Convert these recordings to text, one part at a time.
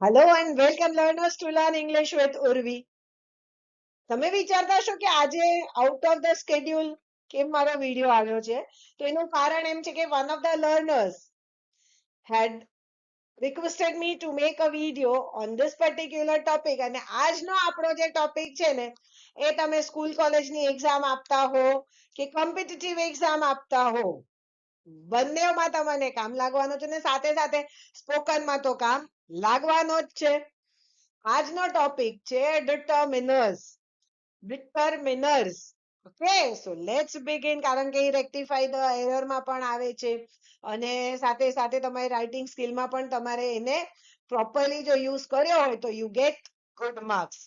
Hello and welcome learners to learn English with Urvi તમે વિચારતા હશો કે આજે આઉટ ઓફ ધ સ્કેડ્યુલ કેમ મારો વિડિયો આવ્યો છે? તો એનું કારણ એમ છે કે one of the learners had requested me to make a video on this particular topic અને આજનો આપણો જે ટોપિક છે ને, એ તમે સ્કૂલ કોલેજની એક્ઝામ આપતા હો કે કોમ્પિટિટિવ એક્ઝામ આપતા હો, બંનેમાં તમને કામ લાગવાનું છે ને સાથે સાથે સ્પોકનમાં તો કામ લાગવાનો જ છે. આજનો ટોપિક છે determiners determiners okay so let's begin કારણ કે રેક્ટિફાઈ ધ એરરમાં પણ આવે છે. અને સાથે સાથે તમારી રાઇટિંગ સ્કિલમાં પણ તમારે એને પ્રોપરલી જો યુઝ કર્યો હોય તો you get good marks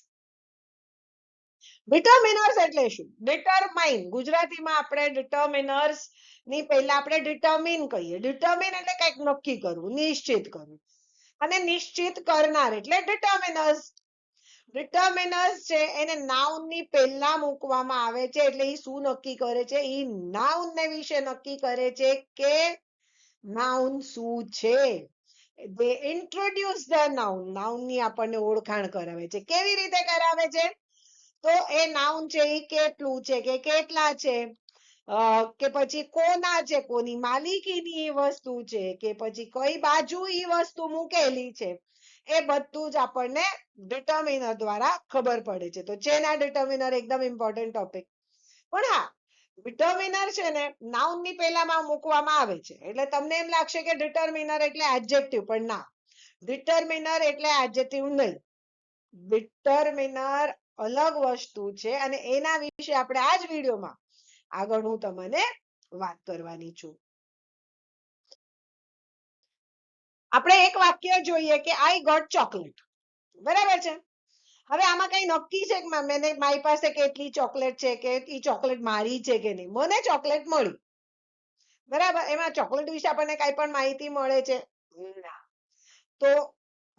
determiners એટલે શું? ડિટરમાઇન ગુજરાતીમાં આપણે ડિટર્મિનર્સની પહેલા આપણે ડિટર્મિન કહીએ. ડિટર્મિન એટલે કંઈક નક્કી કરવું, નિશ્ચિત કરવું. અને નિશ્ચિત કરનાર, એટલે ડિટર્મિનર્સ ડિટર્મિનર્સ છે, એને નાઉનની પહેલા મૂકવામાં આવે છે, એટલે એ શું નક્કી કરે છે? એ નાઉન ને વિશે નક્કી કરે છે કે નાઉન શું છે? દે ઇન્ટ્રોડ્યુસ ધ નાઉનની આપણને ઓળખાણ કરાવે છે. કેવી રીતે કરાવે છે? તો એ નાઉન છે એ કેટલું છે કે કેટલા છે? કે પછી કોના છે, કોની માલિકીની એ વસ્તુ છે, કે પછી કઈ બાજુ એ વસ્તુ મૂકેલી છે, એ બધું જ આપણને ડિટર્મિનર દ્વારા ખબર પડે છે. તો જેના ડિટર્મિનર એકદમ ઇમ્પોર્ટન્ટ ટોપિક પણ હા ડિટર્મિનર છે ને નાઉનની પહેલામાં મૂકવામાં આવે છે. એટલે તમને એમ લાગશે કે ડિટર્મિનર એટલે એડજેક્ટિવ પણ ના. ડિટર્મિનર એટલે એડજેક્ટિવ નહીં. ડિટર્મિનર અલગ વસ્તુ છે અને એના વિશે આપણે આ જ વિડીયોમાં આગળ હું તમને વાત કરવાની છું. આપણે એક વાક્ય જોઈએ કે આઈ ગોટ ચોકલેટ બરાબર છે? હવે આમાં કઈ નક્કી છે કે મારી પાસે કેટલી ચોકલેટ છે, કે એ ચોકલેટ મારી છે કે નહીં? મને ચોકલેટ મળી. બરાબર? એમાં ચોકલેટ વિશે આપણને કઈ પણ માહિતી મળે છે? ના. તો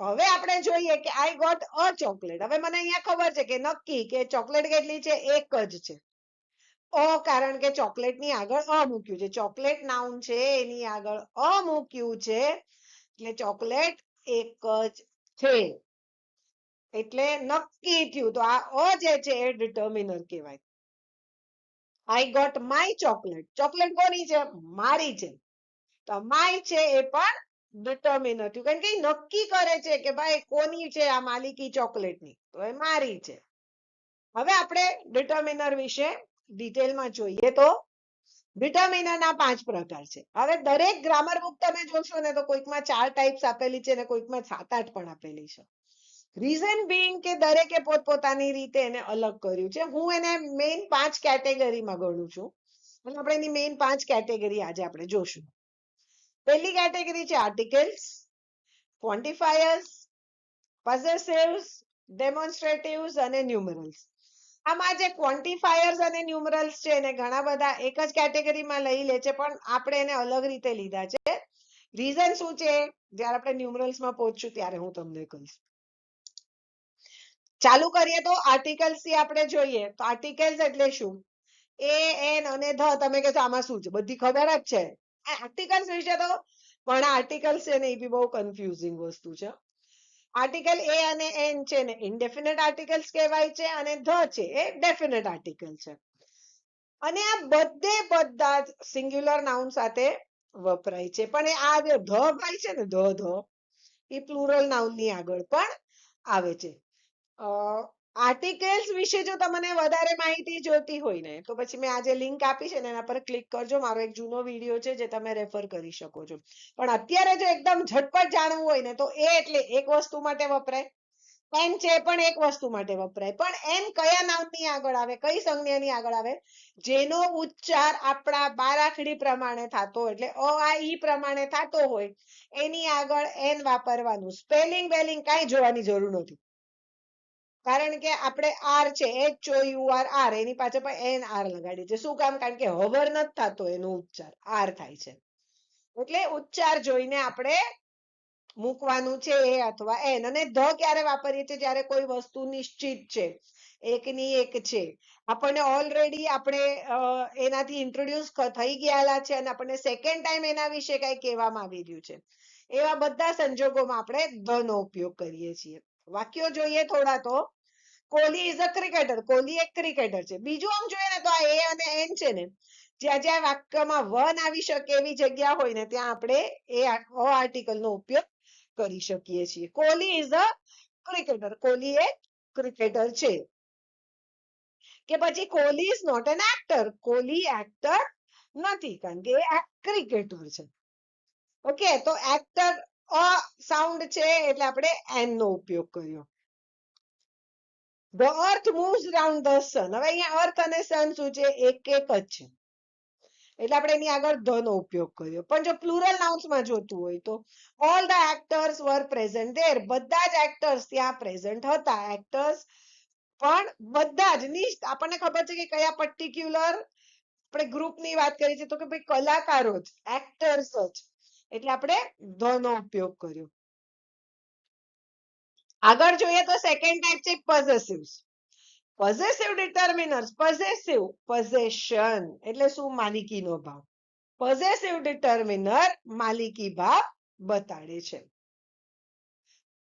હવે આપણે જોઈએ કે આઈ ગોટ અ ચોકલેટ હવે મને અહીંયા ખબર છે કે નક્કી કે ચોકલેટ કેટલી છે? એક જ છે. અ, કારણ કે ચોકલેટની આગળ અ મૂક્યું છે. ચોકલેટ નાઉન છે, એની આગળ અ મૂક્યું છે. એટલે ચોકલેટ એક જ છે. એટલે નક્કી થયું. તો આ અ જે છે એ ડિટર્મિનર કહેવાય. I got my chocolate chocolate કોની છે? મારી છે. તો માય છે એ પણ ડિટર્મિનર થયું. કારણ કે નક્કી કરે છે કે ભાઈ કોની છે આ માલિકી ચોકલેટની? તો એ મારી છે. હવે આપણે ડિટર્મિનર વિશે ડિટેલમાં જોઈએ તો ડિટર્મિનર પાંચ પ્રકાર છે. હવે દરેક ગ્રામર બુક તમે જોશો ને તો કોઈકમાં ચાર ટાઈપ્સ આપેલી છે ને કોઈકમાં સાત આઠ પણ આપેલી છે. રીઝન બિંગ કે દરેકે પોતપોતાની રીતે એને અલગ કર્યું છે. હું એને મેઇન પાંચ કેટેગરીમાં ગણું છું. અને આપણે એની મેઇન પાંચ કેટેગરી આજે આપણે જોશું. પહેલી કેટેગરી છે આર્ટિકલ્સ ક્વોન્ટિફાયર્સ પઝેસિવ્સ ડેમોન્સ્ટ્રેટિવ્સ અને ન્યુમરલ્સ આમાં જે ક્વોન્ટિફાયર્સ અને ન્યુમરલ્સ છે એને ઘણા બધા એક જ કેટેગરીમાં લઈ લે છે, પણ આપણે એને અલગ રીતે લીધા છે. રીઝન શું છે? જ્યારે આપણે ન્યુમરલ્સમાં પહોંચશું ત્યારે હું તમને કહીશ. ચાલુ કરીએ તો આર્ટિકલ્સથી આપણે જોઈએ. તો આર્ટિકલ્સ એટલે શું? એ એન અને ધ, તમે કહેશો આમાં શું છે? બધી ખબર જ છે. આર્ટિકલ્સ વિશે તો પણ આર્ટિકલ્સ છે ને એ બી બહુ કન્ફ્યુઝિંગ વસ્તુ છે. આર્ટિકલ એ અને એન છે ને ઇન્ડેફિનેટ આર્ટિકલ્સ કહેવાય છે અને ધ છે એ ડેફિનેટ આર્ટિકલ છે. અને આ બધે બધા જ સિંગ્યુલર નાઉન સાથે વપરાય છે. પણ આ જે ધ ભાઈ છે ને ધ ધ, એ પ્લુરલ નાઉનની આગળ પણ આવે છે. આર્ટિકલ્સ વિશે જો તમને વધારે માહિતી જોતી હોય ને, તો પછી મેં આજે લિંક આપી છે ને એના પર ક્લિક કરજો. મારો એક જૂનો વીડિયો છે જે તમે રેફર કરી શકો છો. પણ અત્યારે જો એકદમ ઝટપટ જાણવું હોય ને, તો એ એટલે એક વસ્તુ માટે વપરાય એમ છે પણ એક વસ્તુ માટે વપરાય. પણ એન કયા નામની આગળ આવે, કઈ સંજ્ઞાની આગળ આવે? જેનો ઉચ્ચાર આપણા બારાખડી પ્રમાણે થતો એટલે અ, આ, ઈ પ્રમાણે થતો હોય, એની આગળ એન વાપરવાનું. સ્પેલિંગ બેલિંગ કાંઈ જોવાની જરૂર નથી. કારણ કે આપણે આર છે H O U R R, એની પાછળ પણ એન આર લગાડી છે. શું કામ? કારણ કે હવર નથી થતો એનો ઉચ્ચાર, આર થાય છે. એટલે ઉચ્ચાર જોઈને આપણે મૂકવાનું છે એ અથવા એન. અને ધ ક્યારે વાપરીએ છીએ? જ્યારે કોઈ વસ્તુ નિશ્ચિત છે, એકની એક છે. આપણને ઓલરેડી આપણે એનાથી ઇન્ટ્રોડ્યુસ થઈ ગયેલા છે અને આપણને સેકન્ડ ટાઈમ એના વિશે કઈ કહેવામાં આવી રહ્યું છે. એવા બધા સંજોગોમાં આપણે ધ નો ઉપયોગ કરીએ છીએ. વાક્યો જોઈએ થોડા તો. Kohli is a cricketer Kohli એક ક્રિકેટર છે. બીજું આમ જોઈએ ને તો આ એ અને એન છે ને, જ્યાં જ્યાં વાક્યમાં વન આવી શકે એવી જગ્યા હોય ને, ત્યાં આપણે એ અ આર્ટિકલ નો ઉપયોગ કરી શકીએ છીએ. Kohli is a cricketer Kohli એક ક્રિકેટર છે. કે પછી Kohli is not an actor Kohli actor નથી, કારણ કે એ ક્રિકેટર છે. ઓકે તો એક્ટર અ સાઉન્ડ છે એટલે આપણે એન નો ઉપયોગ કર્યો. The earth moves round the sun હવે અહીંયા અર્થ અને સન શું છે? એક એક જ છે. એટલે આપણે એની આગળ ધ નો ઉપયોગ કર્યો. પણ જો પ્લુરલ નાઉન્સમાં જોતું હોય તો all the actors were present there બધા જ એક્ટર્સ ત્યાં પ્રેઝન્ટ હતા. એક્ટર્સ પણ બધા જ નિષ્ઠ. આપણને ખબર છે કે કયા પર્ટિક્યુલર આપણે ગ્રુપની વાત કરી છે તો કે ભાઈ કલાકારો જ એક્ટર્સ જ. એટલે આપણે ધ નો ઉપયોગ કર્યો. આગળ જોઈએ તો સેકન્ડ ટાઈપ છે possessive possessive determiners possessive possession એટલે શું? માલિકીનો ભાવ. પોઝેસિવ ડિટર્મિનર માલિકી ભાવ બતાડે છે.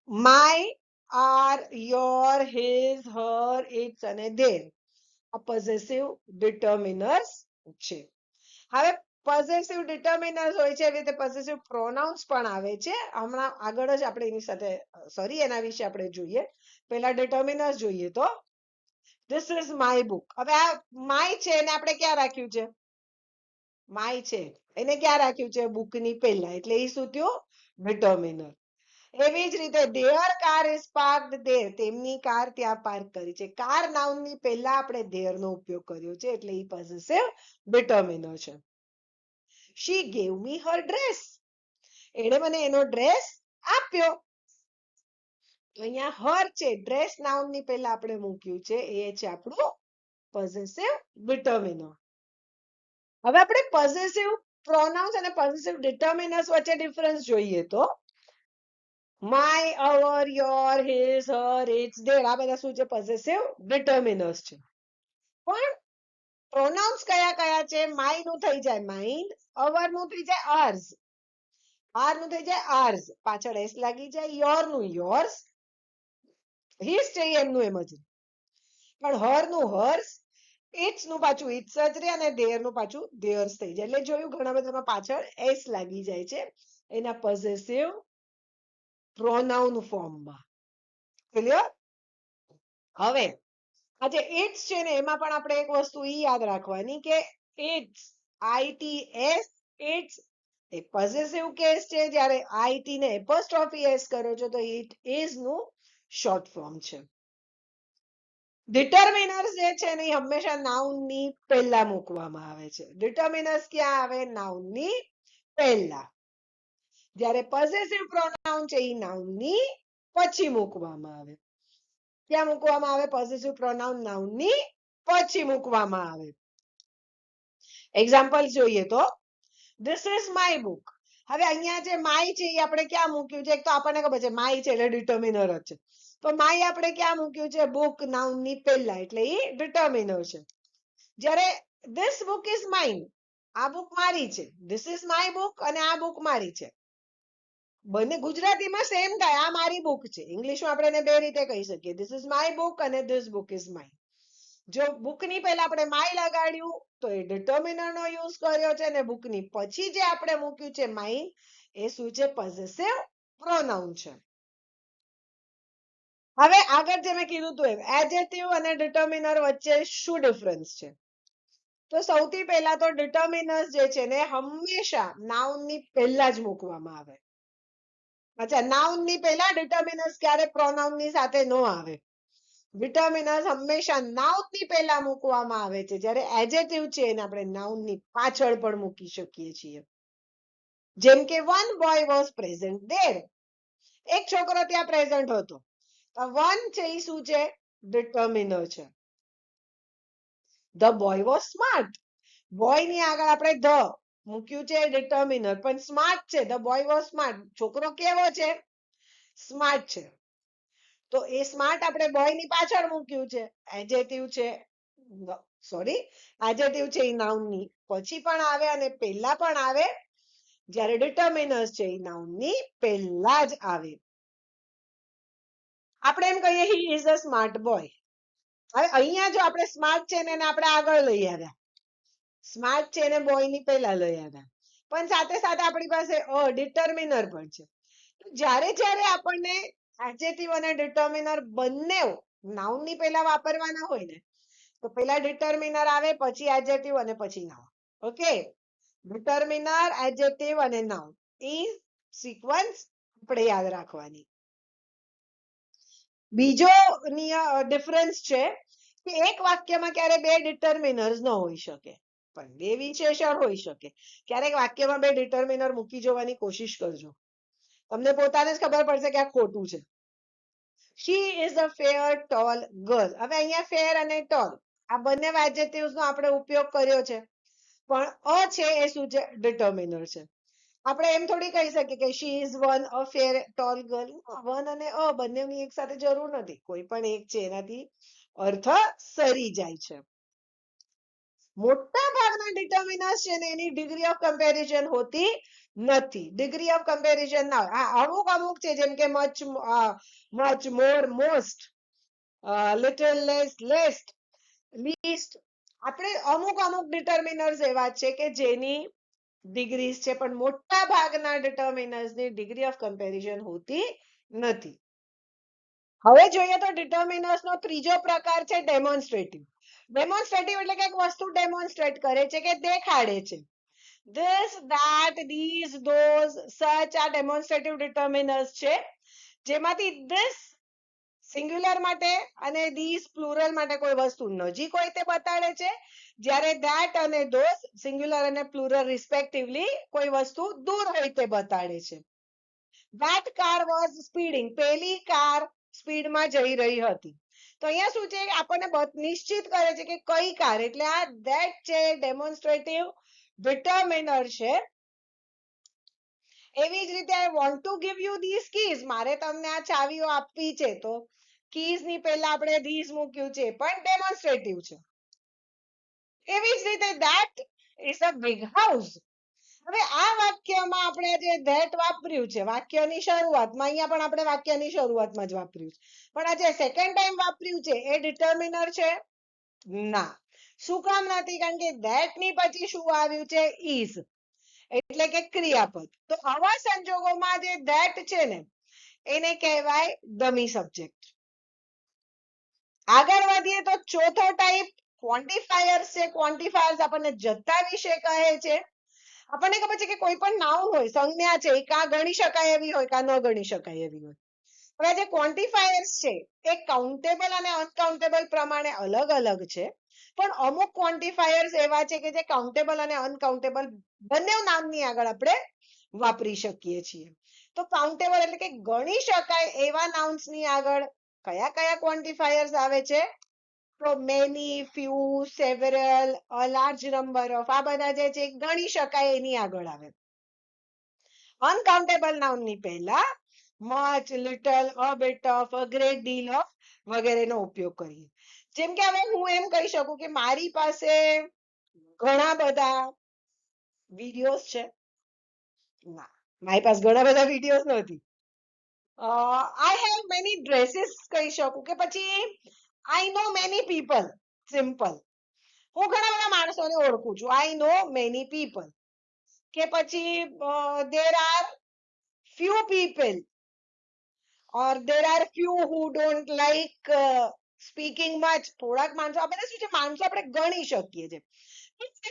My our your his her its અને ધેર આ પોઝેસિવ ડિટર્મિનર્સ છે. હવે પોઝેસિવ ડિટર્મિનર્સ હોય છે એવી રીતે પોઝેસિવ પ્રોનાઉન્સ પણ આવે છે. હમણાં આગળ જ આપણે એની સાથે સોરી એના વિશે આપણે જોઈએ. પહેલા ડિટર્મિનર્સ જોઈએ તો. ધીસ ઇઝ માય બુક હવે આ માય છે એને આપણે ક્યાં રાખ્યું છે? માય છે. એને ક્યાં રાખ્યું છે? બુકની પહેલા. એટલે એ શું થયું? ડિટર્મિનર એવી જ રીતે their car is parked there તેમની કાર ત્યાં પાર્ક કરી છે. કાર નાઉનની પહેલા આપણે ધેર નો ઉપયોગ કર્યો છે. એટલે એ પોઝિટિવ ડિટર્મિનર છે. શી ગેવ મી હર ડ્રેસ એણે મને એનો ડ્રેસ આપ્યો. તો અહીંયા હર છે ડ્રેસ નાઉનની પહેલા આપણે મૂક્યું છે, એ છે આપણું પોઝેસિવ ડિટર્મિનર હવે આપણે પોઝેસિવ પ્રોનાઉન્સ અને પોઝેસિવ ડિટર્મિનર્સ વચ્ચે ડિફરન્સ જોઈએ તો. My our your his her its their આ બધા શું છે? પોઝેસિવ ડિટર્મિનર્સ છે. પણ પ્રોનાઉન્સ કયા કયા છે? માયનું થઈ જાય માઇન્ડ અવરનું થઈ જાય આર્સ આરનું થઈ જાય આર્સ પાછળ એસ લાગી જાય યોરનું યોર્સ હિસ છે એમનું એમ જ. પણ હરનું હર્સ ઇટ્સનું પાછું ઇટ્સ જ રે અને ધેરનું પાછું ધેર્સ થઈ જાય. એટલે જોયું ઘણા બધામાં પાછળ એસ લાગી જાય છે. એના પોઝેસિવ પ્રોનાઉન ફોર્મમાં ક્લિયર હવે આ જે છે ને, એમાં પણ આપણે એક વસ્તુ ઈ યાદ રાખવાની કે ઇટ્સ આઈટી એસ એ પોઝેસિવ કેસ છે. જ્યારે આઈટી ને એપોસ્ટ્રોફી એસ કરો છો, તો ઇટ ઇઝનું શોર્ટ ફોર્મ છે. ડિટર્મિનર્સ જે છે ને એ હંમેશા નાઉનની પહેલા મૂકવામાં આવે છે. ડિટર્મિનર્સ ક્યાં આવે? નાઉનની પહેલા. જ્યારે પોઝેસિવ પ્રોનાઉન છે એ નાઉનની પછી મૂકવામાં આવે. ક્યાં મૂકવામાં આવે પોઝિટિવ પ્રોનાઉન નાઉનની પછી મૂકવામાં આવે. એક્ઝામ્પલ જોઈએ તો ધીસ ઇઝ માય બુક હવે અહીંયા જે માય છે એ આપણે ક્યાં મૂક્યું છે? એક તો આપણને ખબર છે માય છે એટલે ડિટર્મિનર જ છે. તો માય આપણે ક્યાં મૂક્યું છે? બુક નાઉનની પહેલા, એટલે એ ડિટર્મિનર છે. જ્યારે ધીસ બુક ઇઝ માઇન આ બુક મારી છે. ધીસ ઇઝ માય બુક અને આ બુક મારી છે. બંને ગુજરાતીમાં સેમ થાય. આ મારી બુક છે. ઇંગ્લિશમાં આપણે એને બે રીતે કહી શકીએ. ધીસ ઇઝ માય બુક અને ધીસ બુક ઇઝ માય જો બુકની પહેલા આપણે માય લગાડ્યું, તો એ determiner નો યુઝ કર્યો છે અને બુકની પછી જે આપણે મૂક્યું છે માય એ શું છે? પઝેસિવ પ્રોનાઉન છે. હવે આગળ જે મેં કીધું હતું એમ એજેટિવ અને ડિટર્મિનર વચ્ચે શું ડિફરન્સ છે? તો સૌથી પહેલા તો ડિટર્મિનર્સ જે છે ને હંમેશા નાઉનની પહેલા જ મૂકવામાં આવે. અચ્છા noun ની પહેલા determiners ક્યારે pronoun ની સાથે ન આવે determiners હંમેશા noun ની પહેલા મૂકવામાં આવે છે જ્યારે adjective છે એને આપણે noun ની પાછળ પણ મૂકી શકીએ છીએ જેમ કે one boy was present there એક છોકરો ત્યાં present હતો તો one છે એ શું છે determiner છે the boy was smart boy ની આગળ આપણે the મૂક્યું છે ડિટર્મિનર પણ સ્માર્ટ છે. ધ બોય વોઝ સ્માર્ટ છોકરો કેવો છે? સ્માર્ટ છે. તો એ સ્માર્ટ આપણે બોયની પાછળ મૂક્યું છે. એજેટિવ છે. સોરી એજેટિવ છે એ noun ની. પછી પણ આવે અને પહેલા પણ આવે. જ્યારે ડિટર્મિનર્સ છે એ noun ની, પહેલા જ આવે. આપણે એમ કહીએ he is a smart boy હવે અહીંયા જો આપણે સ્માર્ટ છે ને એને આપણે આગળ લઈ આવ્યા. સ્માર્ટ છે એને બોયની પહેલા લઈ આવ્યા. પણ સાથે સાથે આપણી પાસે અ ડિટર્મિનર પણ છે. જ્યારે જ્યારે આપણને adjective અને ડિટર્મિનર બંને નાઉનની પહેલા વાપરવાના હોય ને, તો પહેલા ડિટર્મિનર આવે, પછી adjective અને પછી નાઉન ઓકે ડિટર્મિનર adjective અને નાઉન એ સિક્વન્સ આપણે યાદ રાખવાની. બીજો ડિફરન્સ છે કે એક વાક્યમાં ક્યારે બે ડિટર્મિનર્સ ન હોઈ શકે. પણ બે વિશેષણ હોઈ શકે. ક્યારેક વાક્યમાં બે ડિટર્મિનર મૂકી જોવાની કોશિશ કરજો. તમને પોતાને જ ખબર પડશે કે આ ખોટું છે. She is a fair tall girl હવે અહીંયા ફેર અને ટોલ આ બંને નો આપણે ઉપયોગ કર્યો છે. પણ અ છે એ શું છે? ડિટર્મિનર છે. આપણે એમ થોડી કહી શકીએ કે she is one a fair tall girl one અને અ બંનેની એક સાથે જરૂર નથી. કોઈ પણ એક છે એનાથી અર્થ સરી જાય છે. મોટા ભાગના ડિટર્મિનન્સ છે ને એની ડિગ્રી ઓફ કમ્પેરિઝન હોતી નથી. ડિગ્રી ઓફ કમ્પેરિઝન ના આ અમુક અમુક છે, જેમ કે much much more most little less least least આપણે અમુક અમુક ડિટર્મિનર્સ એવા છે કે જેની ડિગ્રીઝ છે, પણ મોટા ભાગના determiners ની ડિગ્રી ઓફ કમ્પેરિઝન હોતી નથી. હવે જોઈએ તો ડિટર્મિનર્સનો ત્રીજો પ્રકાર છે ડેમોન્સ્ટ્રેટિવ ડેમોન્સ્ટ્રેટિવ એટલે કે એક વસ્તુ ડેમોન્સ્ટ્રેટ કરે છે કે દેખાડે છે. This that, these, those, such આ ડેમોન્સ્ટ્રેટિવ ડિટર્મિનર્સ છે. જેમાંથી ધીસ સિંગ્યુલર માટે અને these પ્લુરલ માટે કોઈ વસ્તુ નજીક હોય તે બતાડે છે. જ્યારે that અને those સિંગ્યુલર અને પ્લુરલ રિસ્પેક્ટિવલી કોઈ વસ્તુ દૂર હોય તે બતાડે છે. That car was speeding. પેલી કાર સ્પીડમાં જઈ રહી હતી. તો અહીંયા શું છે, આપણને નિશ્ચિત કરે છે કે કઈ કાર. એટલે આ that છે ડેમોન્સ્ટ્રેટિવ determiner છે. એવી જ રીતે I want to give you this keys મારે તમને આ ચાવીઓ આપવી છે. તો કીઝની પહેલા આપણે ધીસ મૂક્યું છે પણ ડેમોન્સ્ટ્રેટિવ છે. એવી જ રીતે that is a big house. હવે આ વાક્યમાં આપણે જે ધેટ વાપર્યું છે, વાક્યની શરૂઆતમાં, અહીંયા પણ આપણે વાક્યની શરૂઆતમાં જ વાપર્યું છે. પણ આ જે સેકન્ડ ટાઈમ વાપર્યું છે, એ ડિટર્મિનર છે? ના. શું કામ નથી? કારણ કે ધેટની પછી શું આવ્યું છે? ઇઝ એટલે કે ક્રિયાપદ. તો આવા સંજોગોમાં જે ધેટ છે ને, એને કહેવાય ડમી સબ્જેક્ટ આગળ વધીએ તો ચોથો ટાઈપ ક્વોન્ટિફાયર્સ છે. ક્વોન્ટિફાયર્સ આપણને જથ્થા વિશે કહે છે. આપણને ખબર છે કે કોઈ પણ નાઉન હોય, સંજ્ઞા છે, એ કાં ગણી શકાય એવી હોય, કાં ન ગણી શકાય એવી હોય. હવે જે ક્વોન્ટિફાયર્સ છે, એ કાઉન્ટેબલ અને અનકાઉન્ટેબલ પ્રમાણે અલગ અલગ છે. પણ અમુક ક્વોન્ટિફાયર્સ એવા છે કે જે કાઉન્ટેબલ અને અનકાઉન્ટેબલ બંને નામની આગળ આપણે વાપરી શકીએ છીએ. તો કાઉન્ટેબલ એટલે કે ગણી શકાય એવા nouns ની આગળ કયા કયા ક્વોન્ટિફાયર્સ આવે છે? તો many few, several, a large number of, આ બધા જે છે, ગણી શકાય એની આગળ આવે. અનકાઉન્ટેબલ નાઉનની પહેલા much little a bit of, a great deal of વગેરેનો ઉપયોગ કરીએ. જેમ કે હવે હું એમ કહી શકું કે મારી પાસે ઘણા બધા વિડીયોઝ છે. ના, મારી પાસે ઘણા બધા વિડીયોઝ નથી. આઈ હેવ મેની ડ્રેસીસ કહી શકું કે પછી I know many people simple હું ઘણા બધા માણસોને ઓળખું છું. આઈ નો મેની પીપલ કે પછી there are few people. Or there are few who don't like speaking much. થોડાક માણસો આપણે શું છે? માણસો આપણે ગણી શકીએ છીએ.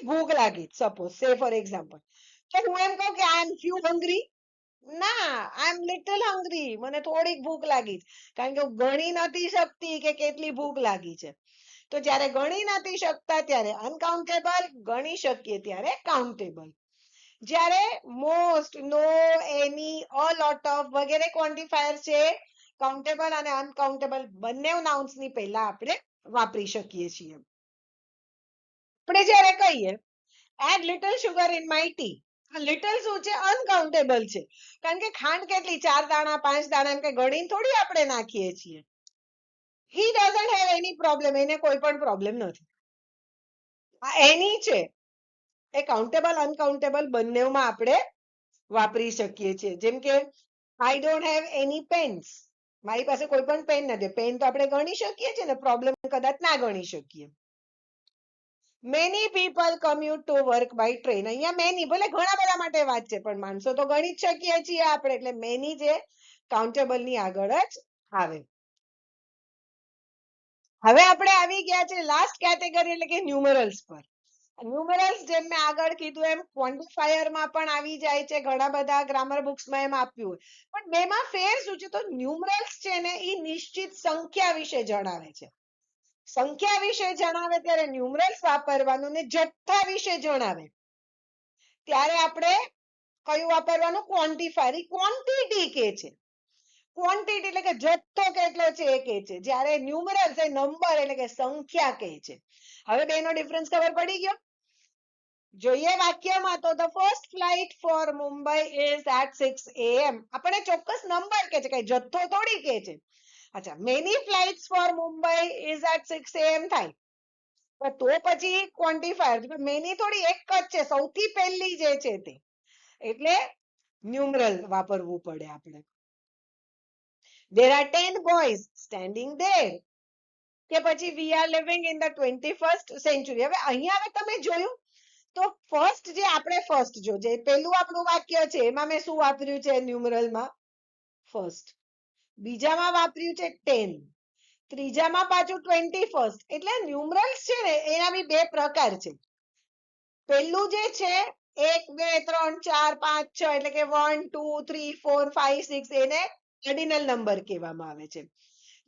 ભૂખ લાગી. સપોઝ સે ફોર એક્ઝામ્પલ તો હું એમ કહું કે આઈ એમ ફ્યુ હંગ્રી ના આઈ એમ લિટલ હંગ્રી મને થોડીક ભૂખ લાગી છે. કારણ કે હું ગણી નથી શકતી કે કેટલી ભૂખ લાગી છે. તો જ્યારે ગણી નથી શકતા ત્યારે અનકાઉન્ટેબલ ગણી શકીએ ત્યારે કાઉન્ટેબલ જ્યારે most no any a lot of વગેરે ક્વોન્ટિફાયર છે કાઉન્ટેબલ અને અનકાઉન્ટેબલ બંને નાઉન્સની પહેલા આપણે વાપરી શકીએ છીએ. આપણે જ્યારે કહીએ add little sugar in my tea little શું છે? અનકાઉન્ટેબલ છે. કારણ કે ખાંડ કેટલી? ચાર દાણા, પાંચ દાણા એમ કે ગણીને થોડી આપણે નાખીએ છીએ. He doesn't have any problem એને કોઈ પણ પ્રોબ્લેમ નથી. આ એની છે. એ કાઉન્ટેબલ અનકાઉન્ટેબલ બંનેમાં આપણે વાપરી શકીએ છીએ. જેમ કે I don't have any pens મારી પાસે કોઈ પણ પેન નથી. પેન તો આપણે ગણી શકીએ છીએ ને પ્રોબ્લેમ કદાચ ના ગણી શકીએ. Many people commute to work by train અહીંયા મેની ભલે ઘણા બધા માટે વાત છે, પણ માણસો તો ગણી જ શકીએ છીએ આપણે. એટલે મેની જે કાઉન્ટેબલની આગળ જ આવે. હવે આપણે આવી ગયા છે લાસ્ટ કેટેગરી એટલે કે ન્યુમરલ્સ પર. ન્યુમરલ્સ જેમ મેં આગળ કીધું, એમ ક્વોન્ટિફાયરમાં પણ આવી જાય છે, ઘણા બધા ગ્રામર બુક્સમાં એમ આપ્યું હોય. પણ બેમાં ફેર શું છે? તો ન્યુમરલ્સ છે ને એ નિશ્ચિત સંખ્યા વિશે જણાવે છે. સંખ્યા વિશે જણાવે ત્યારે ન્યુમરલ્સ વાપરવાનું ને જથ્થા વિશે જણાવે. ત્યારે આપણે કયું વાપરવાનું? ક્વોન્ટિફાયર ક્વોન્ટિટી કે છે? ક્વોન્ટિટી એટલે કે જથ્થો કેટલો છે એ કે છે. જ્યારે ન્યુમરલ્સ એ નંબર એટલે કે સંખ્યા કહે છે. હવે બેનો ડિફરન્સ ખબર પડી ગયો? જોઈએ વાક્યમાં તો the first flight for Mumbai is at six AM આપણે ચોક્કસ નંબર કે છે, કઈ જથ્થો થોડી કે છે. અચ્છા many flights for Mumbai is at six AM થાય. તો પછી ક્વોન્ટિફાયર મેની થોડી એક જ છે, સૌથી પહેલી જે છે તે. એટલે ન્યુમરલ વાપરવું પડે આપણે. There are ten boys standing there કે પછી we are living in the twenty first century હવે અહીંયા હવે તમે જોયું તો ફર્સ્ટ જે આપણે ફર્સ્ટ જો, જે પહેલું આપણું વાક્ય છે, એમાં મેં શું વાપર્યું છે ન્યુમરલમાં ફર્સ્ટ બીજામાં વાપર્યું છે ટેન ત્રીજામાં પાછું 21st એટલે ન્યુમરલ્સ છે ને, એના બી બે પ્રકાર છે. પહેલું જે છે, એક, બે, ત્રણ, ચાર, પાંચ, છ, એટલે કે one two three four five six એને ઓર્ડિનલ નંબર કહેવામાં આવે છે.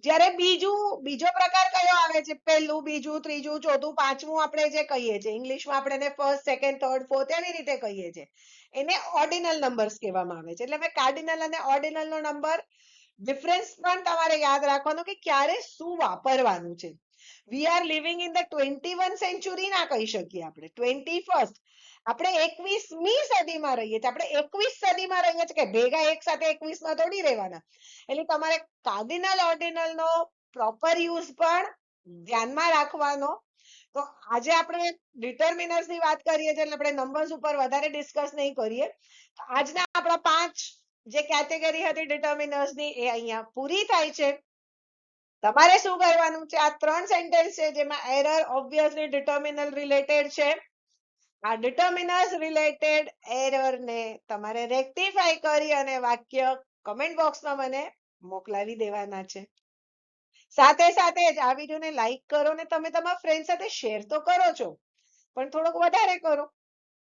જ્યારે બીજું, બીજો પ્રકાર કયો આવે છે? પહેલું, બીજું, ત્રીજું, ચોથું, પાંચમું આપણે જે કહીએ છીએ, ઇંગ્લિશમાં આપણે એને ફર્સ્ટ સેકન્ડ થર્ડ ફોર્થ એવી રીતે કહીએ છીએ. એને ઓર્ડિનલ નંબર્સ કહેવામાં આવે છે. એટલે હવે કાર્ડિનલ અને ઓર્ડિનલ નો નંબર ડિફરન્સ પણ તમારે યાદ રાખવાનો કે ક્યારે શું વાપરવાનું છે. We are living in the twenty one century ના કહી શકીએ આપણે. ટ્વેન્ટી ફર્સ્ટ આપણે એકવીસમી સદીમાં રહીએ છીએ. આપણે એકવીસ સદીમાં રહીએ છીએ કે ભેગા એક સાથે એકવીસમાં થોડી રહેવાના. એટલે તમારે કાર્ડિનલ ઓર્ડિનલ નો પ્રોપર યુઝ પણ ધ્યાનમાં રાખવાનો. તો આજે આપણે ડિટર્મિનર્સની વાત કરીએ છીએ એટલે આપણે નંબર્સ ઉપર વધારે ડિસ્કસ નહીં કરીએ. આજના આપણા પાંચ જે કેટેગરી હતી ડિટર્મિનર્સની એ અહીંયા પૂરી થાય છે. તમારે શું કરવાનું છે? આ ત્રણ સેન્ટેન્સ છે જેમાં એરર ઓબ્વિયસલી ડિટર્મિનલ રિલેટેડ છે. આ ડિટર્મિનર્સ રિલેટેડ એરર ને તમારે રેક્ટિફાઈ કરી અને વાક્ય કમેન્ટ બોક્સમાં મને મોકલાવી દેવાના છે. સાથે સાથે જ આ વિડીયોને લાઈક કરો ને તમે તમારા ફ્રેન્ડ સાથે શેર તો કરો છો, પણ થોડોક વધારે કરો.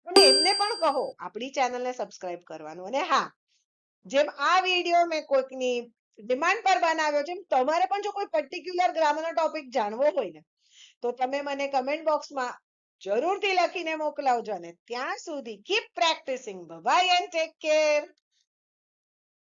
અને એમને પણ કહો, આપણી ચેનલને સબસ્ક્રાઇબ કરવાનું. અને હા જેમ આ વીડિયો મેં કોઈકની ડિમાન્ડ પર બનાવ્યો છે તમારે પણ જો કોઈ પર્ટિક્યુલર ગ્રામરનો ટોપિક જાણવો હોય ને, તો તમે મને કમેન્ટ બોક્સમાં જરૂરથી લખીને મોકલાવજો અને ત્યાં સુધી keep practising bye and take care